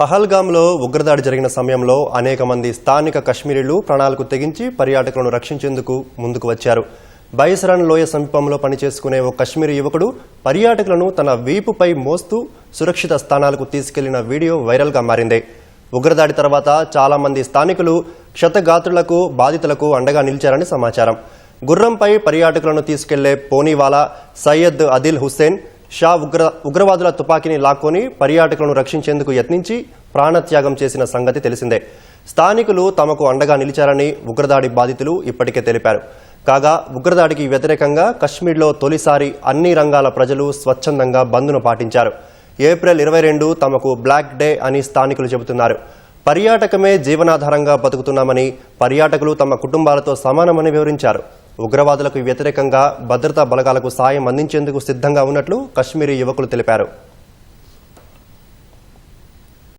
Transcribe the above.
పహల్గామ్లో ఉగ్రదాడి జరిగిన సమయంలో అనేక మంది స్థానిక కశ్మీరీలు ప్రాణాలకు తెగించి పర్యాటకులను రక్షించేందుకు ముందుకు వచ్చారు. బైసరాన్ లోయ సమీపంలో పనిచేసుకునే ఓ కశ్మీరీ యువకుడు పర్యాటకులను తన వీపుపై మోస్తూ సురక్షిత స్థానాలకు తీసుకెళ్ళిన వీడియో వైరల్గా మారింది. ఉగ్రదాడి తర్వాత చాలా మంది స్థానికులు క్షతగాత్రులకు బాధితులకు అండగా నిలిచారని సమాచారం. గుర్రంపై పర్యాటకులను తీసుకెళ్ళే పోనీవాలా సయ్యద్ అదిల్ హుస్సేన్ షా ఉగ్ర ఉగ్రవాదుల తుపాకీని లాక్కొని పర్యాటకులను రక్షించేందుకు యత్నించి ప్రాణత్యాగం చేసిన సంగతి తెలిసిందే. స్థానికులు తమకు అండగా నిలిచారని ఉగ్రదాడి బాధితులు ఇప్పటికే తెలిపారు. కాగా ఉగ్రదాడికి వ్యతిరేకంగా కశ్మీర్లో తొలిసారి అన్ని రంగాల ప్రజలు స్వచ్ఛందంగా బంద్ను పాటించారు. ఏప్రిల్ ఇరవై రెండు తమకు బ్లాక్ డే అని స్థానికులు చెబుతున్నారు. పర్యాటకమే జీవనాధారంగా బతుకుతున్నామని పర్యాటకులు తమ కుటుంబాలతో సమానమని వివరించారు. ఉగ్రవాదులకు వ్యతిరేకంగా భద్రతా బలగాలకు సాయం అందించేందుకు సిద్ధంగా ఉన్నట్లు కశ్మీరీ యువకులు తెలిపారు.